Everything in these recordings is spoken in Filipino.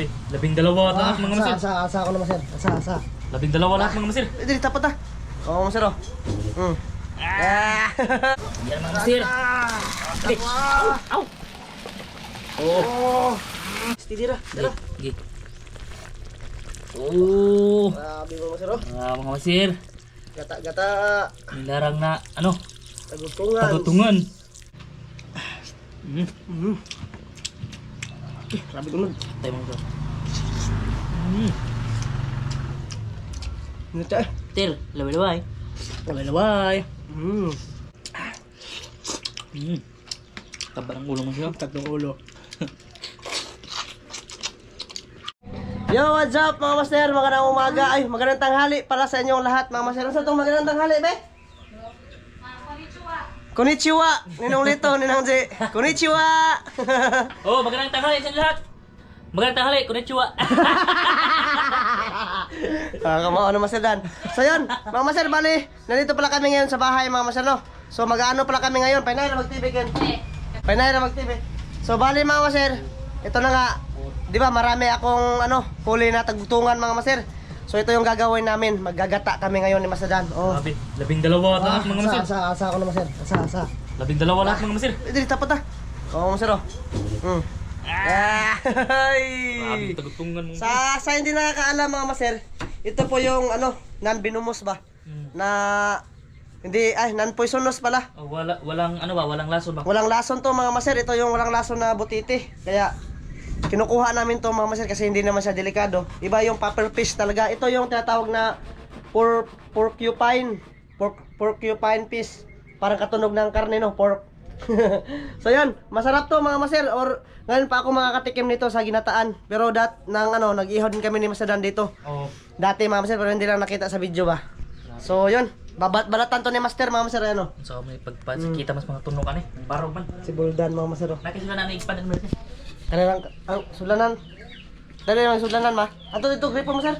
Grabe, labing dalawa lahat mga asa, masir. asa, asa ako naman sir. Asa, asa. Labing dalawa lahat mga masir. Eh, dili, tapat ah. Oo, masir oh. Hmm. Ah! Yan mga masir. Dali. Au! Oh. Oh! Steady ra, dala. Sige. Oh. Grabe mo masir oh. Ah, mga masir. Gata, gata. Nilarang na, ano, Tagutungan. tagutungan. Hmm. Mhm. Eh, grabe gunod. Tayo mga masir. Hmm. Ano ta eh? Laway-laway. Laway-laway. Hmm. Hmm. Taba ng ulo mo siya. Tatlong ulo. Yo, what's up mga master? Magandang umaga. Ay, magandang tanghali para sa inyong lahat mga master. Ano sa itong magandang tanghali, be? Konnichiwa! Ninong Lito, Ninang J. Konnichiwa! Oh, magandang tanghali sa lahat. Magandang tanghali, konnichiwa. Ah, kamao na master Dan. So yun, mga master, bali, nandito pala kami ngayon sa bahay mga master, no? So mag-ano pala kami ngayon, painay na mag-TV kan. Painay na mag-TV. So bali mga master, ito na nga, di ba marami akong ano, huli na tagtungan mga master. So ito yung gagawin namin, maggagata kami ngayon ni Master Dan. Oh. Grabe, labing dalawa lahat mga masir. asa, asa ako na master, asa, asa. Labing dalawa lahat mga masir. Eh, dili, tapat ah. Oo, master, oh. Hmm. Ah! Grabe, tagutungan mo. Sa sa hindi nakakaalam mga master, ito po yung ano, non-venomous ba? Hmm. Na hindi ay non-poisonous pala. Oh, wala, walang, ano ba, walang laso ba? Walang lason to mga master, ito yung walang lason na butiti. Kaya kinukuha namin to mga master kasi hindi naman siya delikado. Iba yung puffer fish talaga. Ito yung tinatawag na por porcupine. Por porcupine fish. Parang katunog ng karne no, pork. so yan, masarap to mga master or ngayon pa ako makakatikim nito sa ginataan. Pero dat nang ano, nag-ihod din kami ni Master Dan dito. Oh, Dati mga master pero hindi lang nakita sa video ba. So yun, babat balatan to ni Master mga master ano. so may pagpakita mas mga tunog kan eh. Baro man. Si Buldan mga master. oh. Nakita na na-expand mo rin. Lang, ang sulanan. Dali lang sulanan ma. Ato dito gripo mo sir.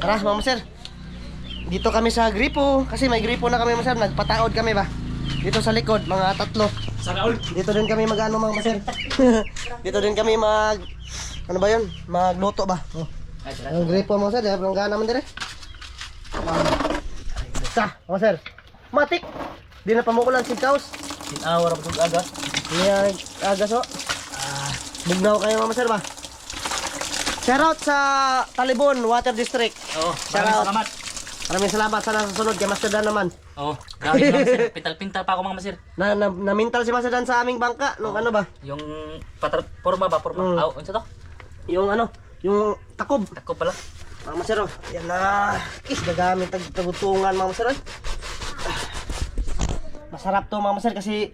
Tara mga sir. Dito kami sa gripo kasi may gripo na kami mga sir. Nagpataod kami ba. Dito sa likod mga tatlo. Dito din kami mag-ano mga sir. dito din kami mag ano ba 'yun? Magluto ba? Oh. Ang gripo mga sir, dahil planggana naman dire. Sa, mga sir. Matik. Di na pamukulan si Kaus. Tinawar ako kung aga. Yan, agas o. Bugnaw kayo mga sir ba? Shoutout sa Talibon Water District. Shout maraming salamat. Maraming salamat sa nasusunod kay Master Dan naman. Oh, grabe mga masir. Pintal-pintal pa ako mga masir. Na, na, na mental si Master Dan sa aming bangka nung ano ba? Yung patrat, porma ba? Porma. Mm. Aw, ano to? Yung ano, yung takob. Ako pala. Mga master oh. Yan na. Is, gagamit tag tagutungan mga master oh. Masarap to mga master kasi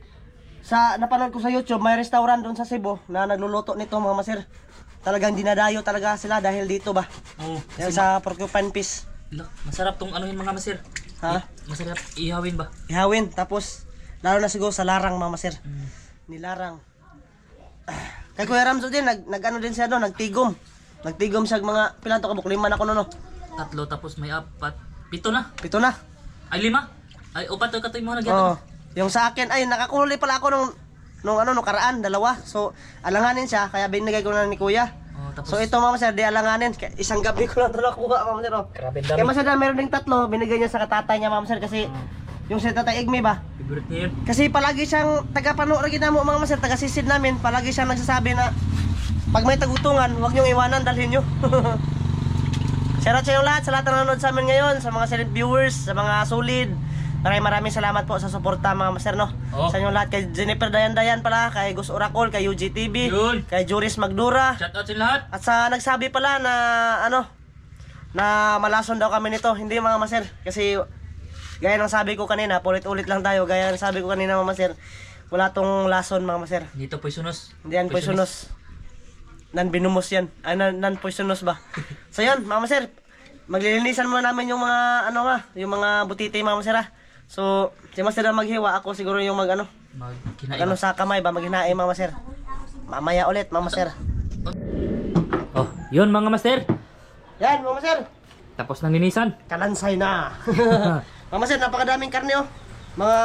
sa napanood ko sa YouTube, may restaurant doon sa Cebu na nagluluto nito mga master. Talagang dinadayo talaga sila dahil dito ba? Oh, Yan sa porcupine fish. Look, masarap tong ano yun mga masir. Ha? Masarap ihawin ba? Ihawin. Tapos, lalo na siguro sa larang mga master. Mm. Nilarang. Ah, Kay Kuya Ramzo din, nag, nag ano din siya doon, nagtigom. Nagtigom siya mga, pilan to kabuk, lima na ko no, no. Tatlo tapos may apat. Pito na. Pito na. Ay lima. Ay upat to katoy mo na Oo. Yung sa akin, ay, nakakuhuli pala ako nung, nung ano, nung karaan, dalawa. So, alanganin siya, kaya binigay ko na ni Kuya. Oh, tapos So, ito mga master, di alanganin. Kaya Isang gabi ko lang ito nakuha, mga master. oh. grabe ang Kaya dami. master, meron ding tatlo, binigay niya sa katatay niya, mga master, kasi yung si tatay Igme ba, Favorite niya yun. Kasi palagi siyang taga-pano rin mo mga master, taga-sisid namin, palagi siyang nagsasabi na pag may tagutungan, huwag niyong iwanan, dalhin niyo. Shoutout sa inyo lahat, sa lahat na nanonood sa amin ngayon, sa mga silent viewers, sa mga solid. Maraming maraming salamat po sa suporta mga master no. Oo. Sa inyo lahat, kay Jennifer Dayan Dayan pala, kay Gus Oracle, kay UGTV, Yun. kay Juris Magdura. Shout out sa lahat. At sa nagsabi pala na ano, na malason daw kami nito, hindi mga master. Kasi gaya ng sabi ko kanina, ulit-ulit lang tayo, gaya ng sabi ko kanina mga master, wala tong lason mga master. Dito poisonous. Hindi yan poisonous. Non-venomous yan. Ay, non- non-poisonous ba? so yan, mga master, maglilinisan muna namin yung mga, ano nga, yung mga butiti mga master ah. So, si master na maghiwa, ako siguro yung mag ano, Mag ano sa kamay ba, maghinae mga master. Mamaya ulit, mga master. Oh, yun mga master. Yan, mga master. Tapos nang linisan. Kalansay na. Mama sir, napakadaming karne oh. Mga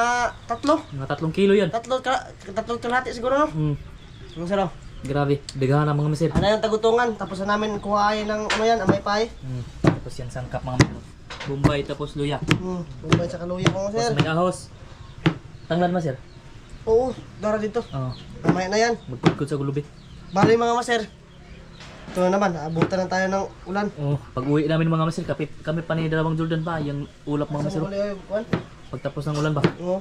tatlo. Mga tatlong kilo yan. Tatlo, ka, tatlo kalahati siguro no? Mm. Ano sir oh? Grabe, dagahan na mga masir. Ano yung tagutungan? Tapos na namin kuhain ng ano yan, amay pay. Hmm. Tapos yan sangkap mga masir. Bombay tapos luya. Hmm, bumbay sa kaluya mga sir. Tapos may ahos. Tanglan masir. Oo, dara dito. Oo. Mamaya na yan. Magpudkod sa gulubi. Bali mga maser. Ito na naman, aabutan na tayo ng ulan. Oo. Pag uwi namin mga masir, kami, kami pa ni dalawang Jordan pa. Yung ulap mga masir. Saan uli, ay, kuwan? Pagtapos ng ulan ba? Oo.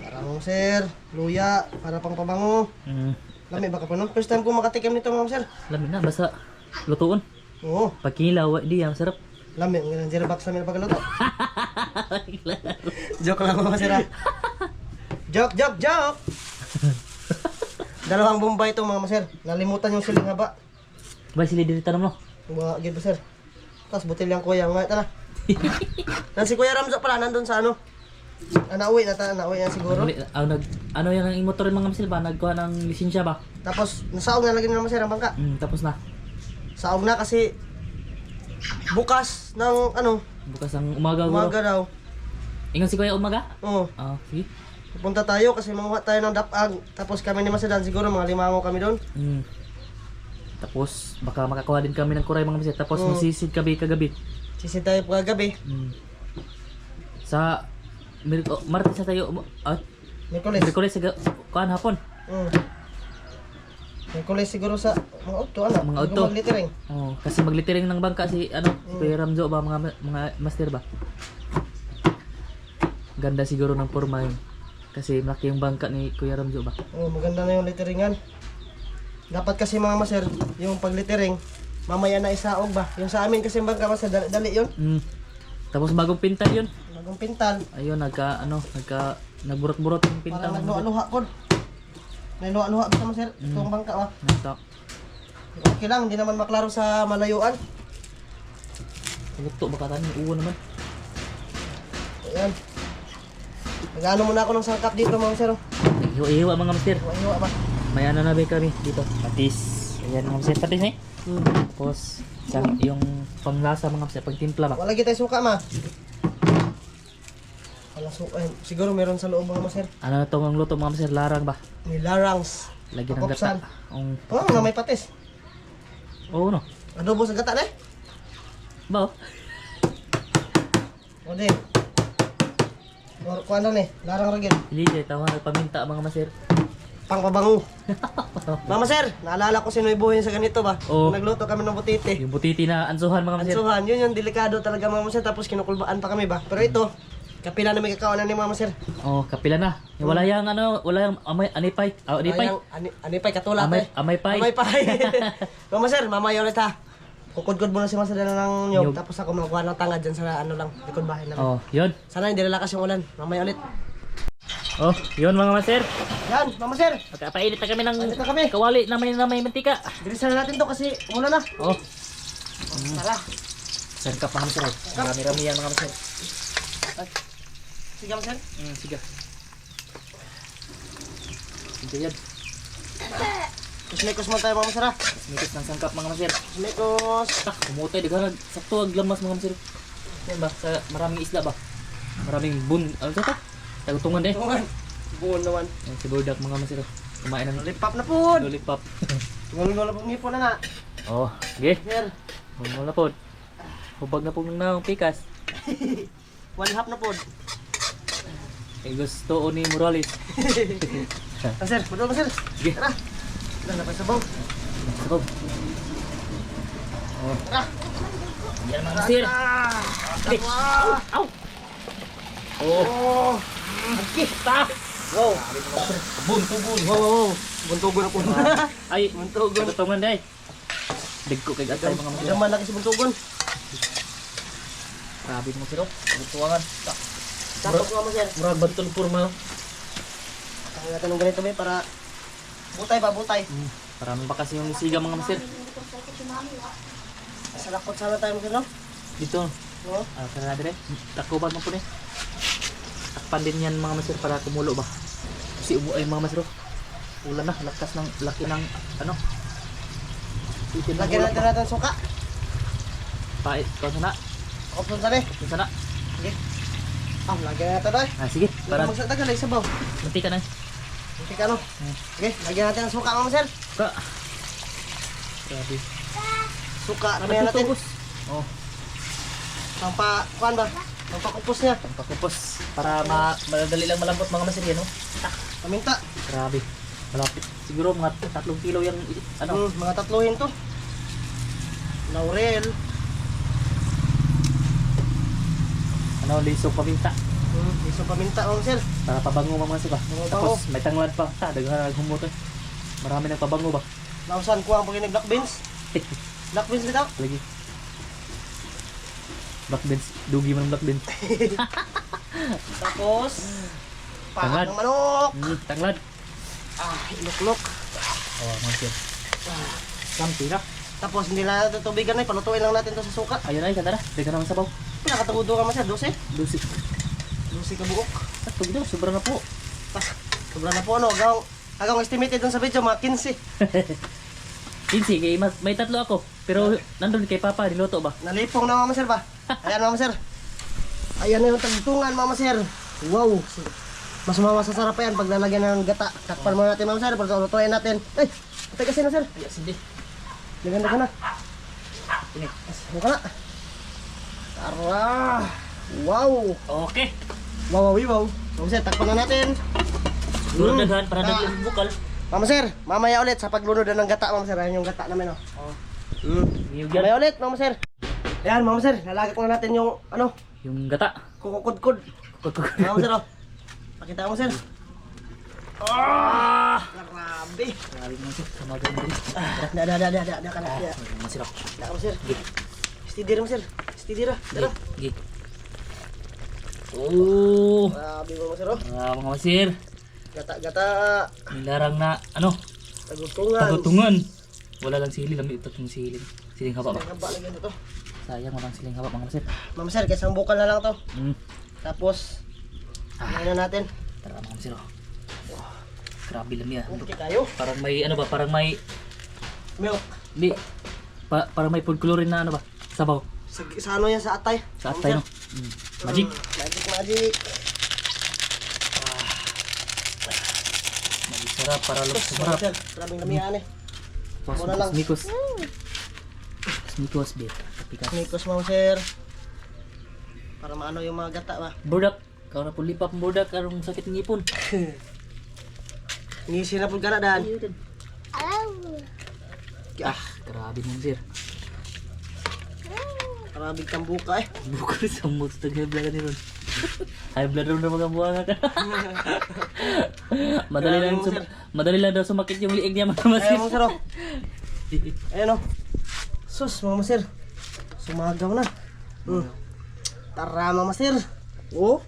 Parang sir, luya, para pang pabango. Hmm. Lami baka pa no? First time ko makatikim nito mga sir. Lamin na, basta lutuon. Oo, Pag kinilaw, di yan, sarap. lami. Ang zero box namin pagkaluto. joke lang mga sir ah. Joke, joke, joke! Dalawang bombay ito mga maser. Nalimutan yung siling haba. Ba, sila dito tanong mo. Yung mga gid sir. Tapos butil yung kuya. Nga, tara. Nan si Kuya Ramzo pala nandun sa ano. Ah, nauwi na ta, nauwi na siguro. Ano, nag, ano yan ang motor ng mga masir ba? Nagkuha ng lisensya ba? Tapos nasaog na lagi naman sir ang bangka. Hmm, tapos na. Saog na kasi bukas ng ano, Bukas ang umaga. umaga. umaga daw. Ingat si Kuya umaga? Oo. Ah, sige. Pupunta tayo kasi manguha tayo ng dapag. Tapos kami ni Masedan siguro mga limango kami doon. Hmm. Tapos baka makakuha din kami ng kuray mga masir. Tapos Oo. masisid kagabi kagabi. Sisi tayo paggabi. Hmm. Sa Mirko, Martes na tayo umu- ah, Miyerkules. Miyerkules sa ga- kuan hapon. Mm. Miyerkules siguro sa mga auto ano. Mga auto. maglitering. Oh, kasi maglitering ng bangka si ano, si Kuya Ramjo ba mga mga master ba? Ganda siguro ng forma yun. Kasi malaki yung bangka ni Kuya Ramjo ba? Oh, maganda na yung literingan. Dapat kasi mga maser, yung paglitering, mamaya na isaog ba? Yung sa amin kasi bangka maser, dali, dali yun. Mm. Tapos bagong pintal yun. Bagong pintal. Ayun, nagka ano, nagka nagburot-burot yung pintal. Parang ng nagluha-luha ko. Nagluha-luha ko sa maser, itong bangka ba? Nagta. Okay lang, hindi naman maklaro sa malayuan. Luto baka tayo uwan naman. Ayan. Nag-ano muna ako ng sangkap dito mga maser. oh. Naghiwa-hiwa mga master. Hiwa-hiwa ba? May ano na ba kami dito? Patis. Ayan mga master, patis eh. Hmm. Tapos sa yung panglasa mga master, pagtimpla ba? Wala kita suka ma. Wala suka. eh, siguro meron sa loob mga maser. Ano to ang luto mga master, larang ba? May larangs. Lagyan ng gata. Ang Oo, nga may patis. Oo no. Adobo sa gata na eh. Ba? oh? O di. Or kuan eh, larang ragin. Hindi dyan, tawa nagpaminta mga master. Pangpabango. Mama sir, naalala ko si Noy Buhin sa ganito ba? Oo. Nagluto kami ng butiti. Yung butiti na ansuhan mga master. Ansuhan, yun yung delikado talaga mama sir, tapos kinukulbaan pa kami ba? Pero ito, kapila na may kakaunan ni mama sir. Oh, kapila na. Yung wala yang ano, wala yang amay anipay. Ah, anipay. Ayang, ani, ani pay katulad Amay, eh. amay pay. Amay pay. mama sir, mamaya ulit ha. Kukudkod muna si Mama Sir ng nyog, tapos ako magkuha ng tangad dyan sa ano lang, likod bahay namin. Oh, yun. Sana hindi lalakas yung ulan. Mamaya ulit. Oh, yun mga master. Yan, Mama Sir. Magkapainit na kami ng na kami. kawali na may, na may mantika. Bilisan na natin to kasi umulan na. Oh, Tara. sangkap mga master. Marami-rami yan mga master. Sige, Mama Sir. Mm, sige. Sige yan. Kusmekos mo tayo mga masara. Mikot ng sangkap mga master. Kusmekos. Tak, kumutay. Daga sakto ang lamas mga master. Yan ba? Sa maraming isla ba? Maraming bun. Ano ito? Tagutungan eh. Tungan. Buon naman. Yan, si Bordak mga master. Kumain ng Lollipop na po. lollipop. Ngulong po ngipo na na. oh, sige. Sir, Huwag na po. Hubag na po ng naong pikas. one half na po. Eh, gusto ni Morales. Ah, sir, pudol ba sir? Sige. Tara. Tara na pa sa baw. Sabog. Oh, Tara. yan mga sir. Ah. Sige. Ow! Oh, Oh. kita! Wow. Bun, tubun. Wow, wow, wow. Buntugo na po. Ay, Buntugon. Tutungan day. Digko kay gatay mga Hindi mga malaki si buntugon. Grabe mo sir. Butuangan. Tapos mga sir. Murag bantol purma. Ang natin ng ganito ba para butay ba butay. Hmm. Parang pa kasi yung siga mga masir. Sa lakot sana tayo mga no? Dito. No? Ah, kana dire. Takuban mo po ni. Takpan din yan mga masir para kumulo ba. Kasi ubo ay mga masir. Ulan na, lakas ng laki ng ano. Lagyan natin natin suka. Pait, kau sana. Option sa ni. Kau sana. Sige. Ah, lagyan natin doy. Ah, sige. Para Para magsa tagal ay sabaw. nanti ka na. Okay plastic ano. Okay, lagyan natin ng suka mga sir. Ka. Grabe. Suka, lagyan natin. Oh, Pampa, kuan ba? Pampakupos niya. pampakupos. Para ma madali lang malambot mga master yan, no? Paminta. Grabe. Malapit. Siguro mga tatlong kilo yung ano. Hmm, mga tatluhin to. Laurel. Ano, liso paminta. Hmm, isang paminta mga sir. Para pabango mga master ba? Pabango. Tapos may tanglad pa. Ta, daghan humot eh. Marami nang pabango ba? Nausan ko ang pagkini black beans. Black beans bitaw. Lagi. Black beans. Dugi man black beans. Tapos, Tanglad. ng manok. Mm, tanglad. Ah, iluklok. Oh, mga sir. Kampi na. Tapos hindi na natin tubigan na, palutuin lang natin to sa suka. Ayun ay, kada na. Daghan naman sabaw. Nakatagudo ka man sir, 12. Lusi. 12 ka buok. At pag daw, sobra na po. Ah, sobra na po ano, hanggang, hanggang estimated dun sa video, mga 15. Kinsi, kay mas, may tatlo ako. Pero nandun kay Papa, niluto ba? Nalipong na mama sir ba? Ayan mama sir. Ayan na yung tagtungan mama sir. Wow. Mas masasarap pa yan pag lalagyan ng gata. Takpan mo natin mama sir, para lutuin natin. Ay, ate kasi na sir. Ay, hindi. Dagan dagan na. Ini. Ano ka na? Arah. Wow. Oke. Wow, wow, wow. tak Sir, tak pernah natin. Lunudan hmm. para pernah daging bukal. Mama Sir, mamaya ulit sa paglunudan ng gata, Mama Sir. yang yung gata namin, oh. Oh. mama Mamaya ulit, mama Sir. Ayan, Mama Sir, lalagak na natin yung, ano? Yung gata. Kukukudkud. kuku Ma'am Sir, oh. Pakita mo, Sir. Ah! Grabe. Grabe mo, Sir. Sama ganun. Ah, ada, ada, ada, ada, ada, ada, ada, ada, ada, ada, ada, Steady mo, sir. Steady ra. Dara. Gig. Oh. Grabe mo, sir, oh. Ah, mga masir. Gata, gata. May larang na, ano, Tagutungan. tagutungan. Wala lang sili, lamit ito yung siling. Siling haba ba? Haba lagyan ito. Sayang, walang siling haba mga masir. Mama, sir, kaya isang bukal na lang to. Mm. Tapos, Ah. ano na natin. Tara mga masir. oh. Grabe lang yan. Kunti tayo. Parang may, ano ba, parang may, Milk. Di. Pa parang may food coloring na ano ba? Sabaw. Sa, sa ano yan, sa atay. Sa atay no. Mm. Magic. Mm, magic, magic. Magic sarap para looks sarap. sir. Grabing lamihan eh. Tapos Muna lang. Snikos. Snikos bit. Kapikas. Nikos, mama, sir. Para maano yung mga gata ba. Burdak. Kau na po lipap burdak karong sakit ng ipon. Ngisi na po ka na, Dan. Ah, grabe mo sir. Marabig kang buka eh. Bukod sa sa high blood ni ron. High blood ron na mga buwanga ka. madali lang Grabe mo, sum madali lang daw sumakit yung liig niya mga Ayan masir. mo sir oh. Ayan oh. Sus mga masir. Sumagaw na. Hmm. Tara mga masir. Oh.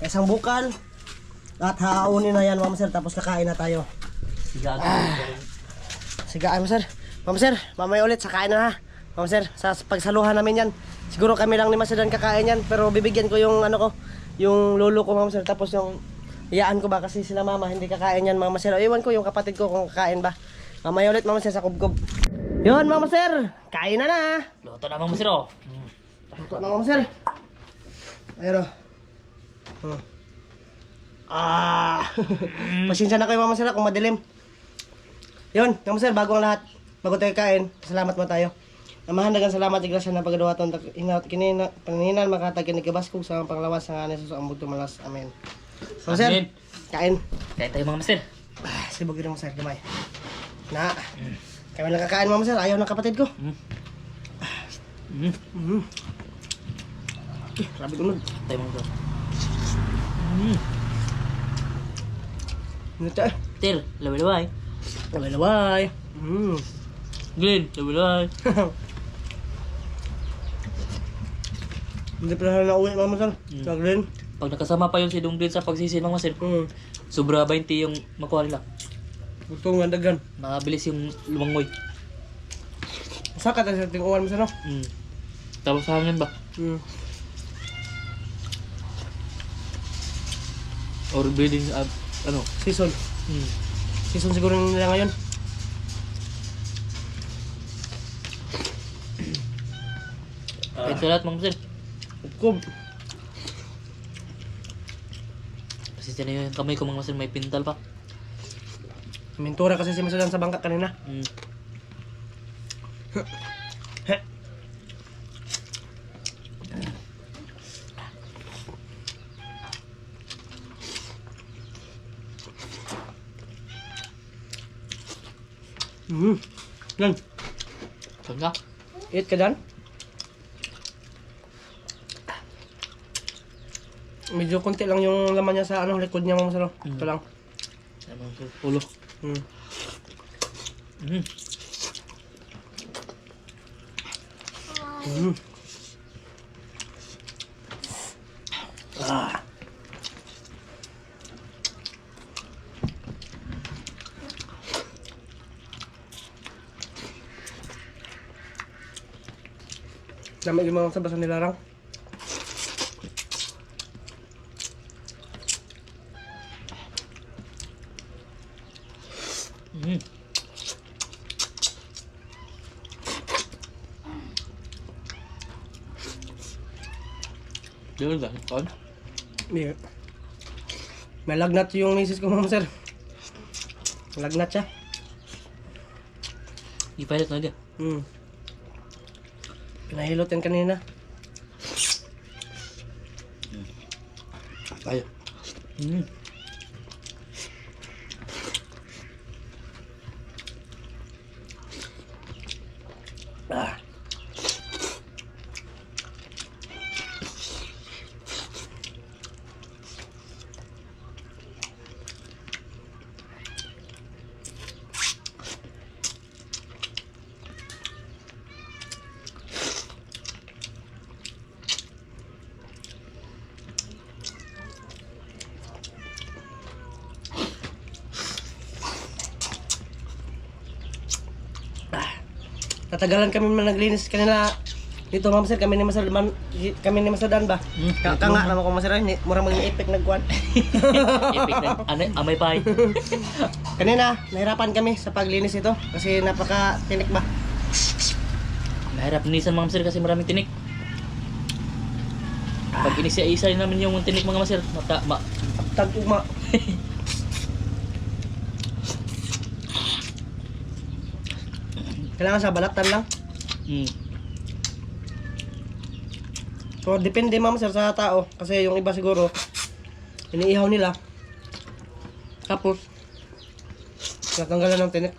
Isang bukal. At haunin na yan mga masir. Tapos kakain na tayo. Siga Sigaan mo sir. Mama sir, mamaya ulit sa kain na ha. Mama sir, sa pagsaluhan namin yan. Siguro kami lang ni Masidan kakain yan. Pero bibigyan ko yung ano ko. Yung lolo ko mama sir. Tapos yung iyaan ko ba kasi sila mama hindi kakain yan mama sir. O, iwan ko yung kapatid ko kung kakain ba. Mamaya ulit mama sir sa kubkob. Yun mama sir, kain na na. Luto na mga masir oh. Luto na mama sir. Ayun o. Hmm. Ah. Pasensya na kayo mama sir kung madilim. Yun, mama sir, bago ang lahat. Bago tayo kain, salamat mo tayo. Amahan dagang salamat at grasya na pagdawaton ingat kinina paninan makatag ni kabaskog sa panglawas sa nganes sa ambog tumalas. Amen. Mama sir, Amen. kain. Kaya tayo mga masir. Ah, sibog mo sir, gamay. Na. Kami lang kakain mama sir, ayaw ng kapatid ko. Mm. Mm. Mm. Eh, grabe gunod. Tayo mga masir. Mm. Tayo? Tir, laway-laway. Laway-laway. Mm. Glenn, laway-laway. Hindi pala na nauwi mama sir. Mm. Sa green. Pag nakasama pa yung si Glenn sa pagsisin mga masir, Mm. sobra 20 yung makuha nila. Gusto nga dagan. Mabilis yung lumangoy. Sa ka tayo sa tinguan sir no? Mm. Tapos sa hangin ba? Mm. Or breeding, uh, ano? Season. Mm. Season siguro nila ngayon. Sa lahat mga Kub. Kasi tiyan yung kamay ko mga masir may pintal pa. Mintura kasi si Masadan sa bangka kanina. Mm. Mm. Yan. Saan ka? Eat ka dyan. Medyo konti lang yung laman niya sa ano, likod niya mga masalo. Ito lang. Ano, sir? Ulo. Mm. Mm. Mm. Ah. Dami yung mga sabas na nilarang. Mm. Kon? Hindi. May lagnat yung misis ko mga sir. Lagnat siya. Ipalit na dia. Hmm. Pinahilot yan kanina. Tayo. Mm. Ah. Tatagalan kami man naglinis kanina dito ma'am sir kami ni Masar man, kami ni Masadan ba? Mm. Kaka nga naman ko Masar ni mura mga epic nagkuan. Epic na. Ano, amay pa kanina nahirapan kami sa paglinis ito kasi napaka tinik ba. Mahirap nisan mga masir kasi maraming tinik. Pag inisa-isa namin yung tinik mga masir, mata, ma, Tag ugma. Kailangan sa balatan lang. mm, So depende ma'am sir sa tao kasi yung iba siguro iniihaw nila. Tapos natanggalan ng tinik.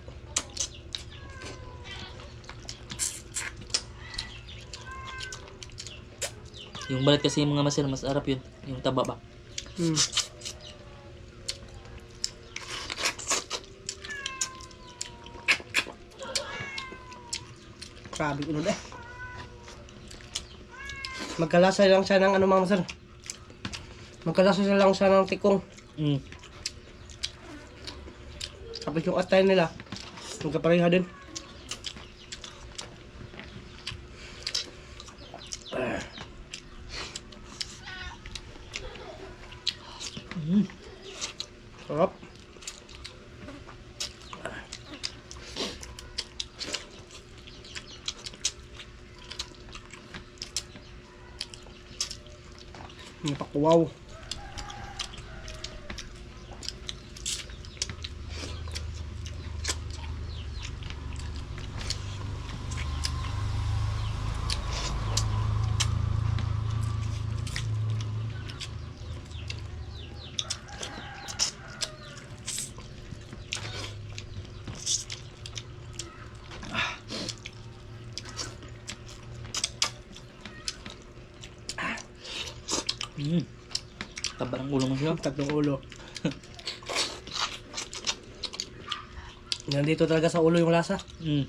yung balat kasi yung mga masir, mas arap yun. Yung taba ba? Hmm. Grabe unod eh. Magkalasa lang siya ng ano mga sir. Magkalasa siya lang siya ng tikong. Mm. Tapos yung atay nila, magkapareha din. Mm. Sarap. Napakuwaw. Mm. Taba ng ulo mo siya. Tatlong ulo. Nandito talaga sa ulo yung lasa. Mm.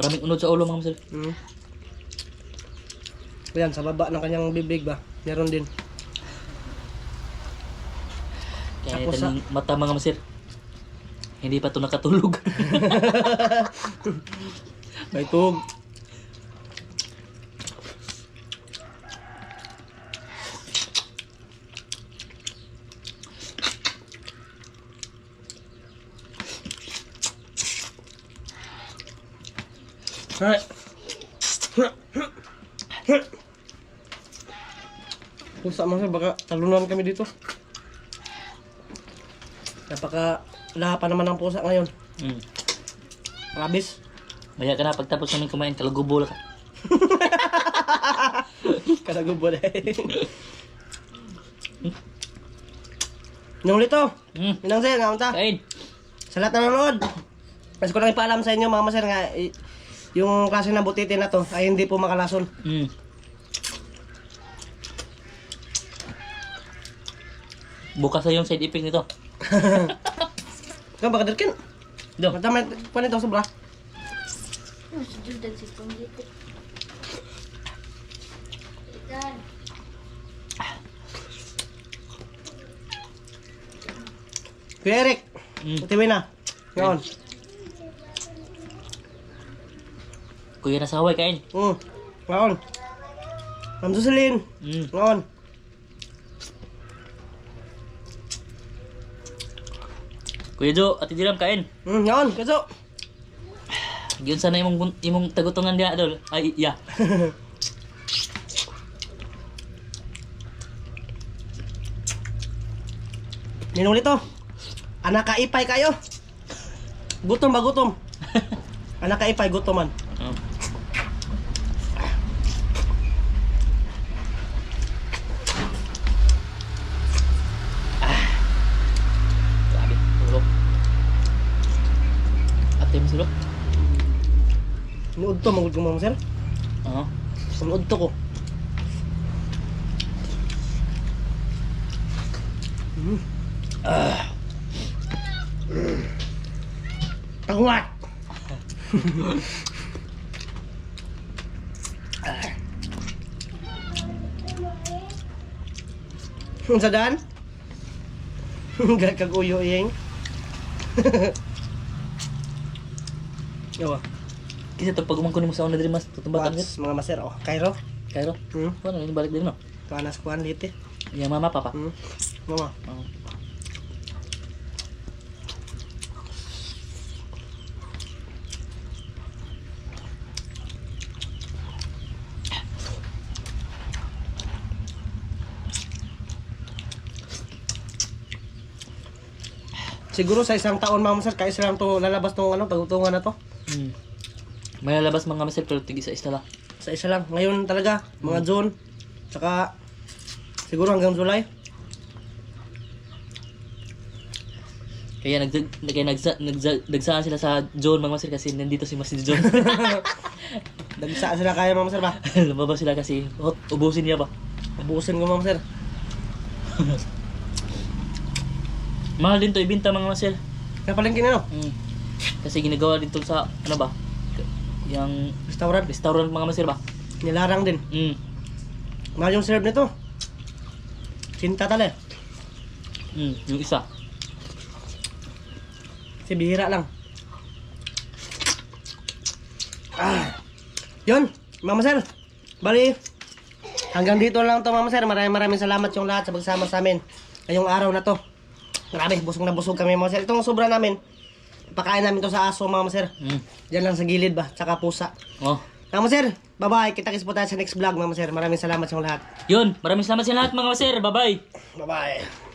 Maraming unod sa ulo mga masir. Mm. Ayan, sa baba ng kanyang bibig ba? Meron din. Kaya Tapos ito ng mata mga masir. Hindi pa to nakatulog. May tug. Ay. Pusa mo baka talunan kami dito. Napaka Wala pa naman ang pusa ngayon. Mm. Rabis. Maya ka na pagtapos namin kumain, kalagubol ka. Kalagubo na Nung lito, Mm. minang sir, nga unta. Kain. Sa lahat na nanonood, mas ko lang ipaalam sa inyo, mama sir, nga, i- yung klase ng butiti na to ay hindi po makalason. Mm. Bukas na yung side effect nito. Ikaw, baka dirkin. Do. Mata may pa nito sobra. Oh, si Jordan si Pong dito. Ikan. Kuya Eric, Mm. utiwin na. Ngayon. Kuya na sa Hawaii, kain. Mm. Ngayon. Ma'am Jocelyn. Mm. Ngayon. Kuya Jo, Ate Diram, kain. Mm, ngayon, kaso. Yun sana imong imong tagutungan dia dol. Ay, ya. Ninong lito. Anak kaipay kayo. Gutom ba gutom? Anak kaipay gutom man. Oh. Ah. Grabe, tulog. Sila? Nuod to, magod ko mama sir. Oo. Nuod to ko. Mm. Ah. Tagwat! Sa daan? Gagkaguyo iyeng. Yawa. Kasi ito, pag umangko mo sa una din mas tutumbatan Wats, mga maser. Oh, Cairo. Kairo. Hmm? Ano, yung balik din no? Kanas kuan lite. Yung mama, papa. Hmm? Mama. Oo. Siguro sa isang taon mga maser, kaya silang to lalabas tong ano, pagutungan na to. Hmm. May lalabas mga masel pero tig isa isa lang. Sa isa lang. Ngayon talaga, mga June. Tsaka, siguro hanggang July. Kaya nag kaya nagsa, nagsa, nagsaan sila sa John mga masir kasi nandito si Mas John. Dagsa sila kaya mga maser ba? Lumabas sila kasi hot, ubusin niya ba? Ubusin ko mga maser. Mahal din to ibenta mga masir. Kaya palengke na no? Mm. Kasi ginagawa din to sa ano ba? Yung Restaurant. restaurant mga masir ba? Nilarang din. Mm. Mahal yung serve nito. Sinta tala eh. Mm, yung isa. Si bihira lang. Ah. Yun, Mama Sir. Bali, hanggang dito lang to Mama Sir. Maraming maraming salamat yung lahat sa pagsama sa amin. Ngayong araw na to. Grabe, busog na busog kami Mama Sir. Itong sobra namin, pakain namin to sa aso Mama Sir. Mm. Diyan lang sa gilid ba, tsaka pusa. Oh. Mama Sir, bye-bye. Kita-kits po tayo sa next vlog Mama Sir. Maraming salamat sa lahat. Yun, maraming salamat sa lahat mga masir. Bye-bye. Bye-bye.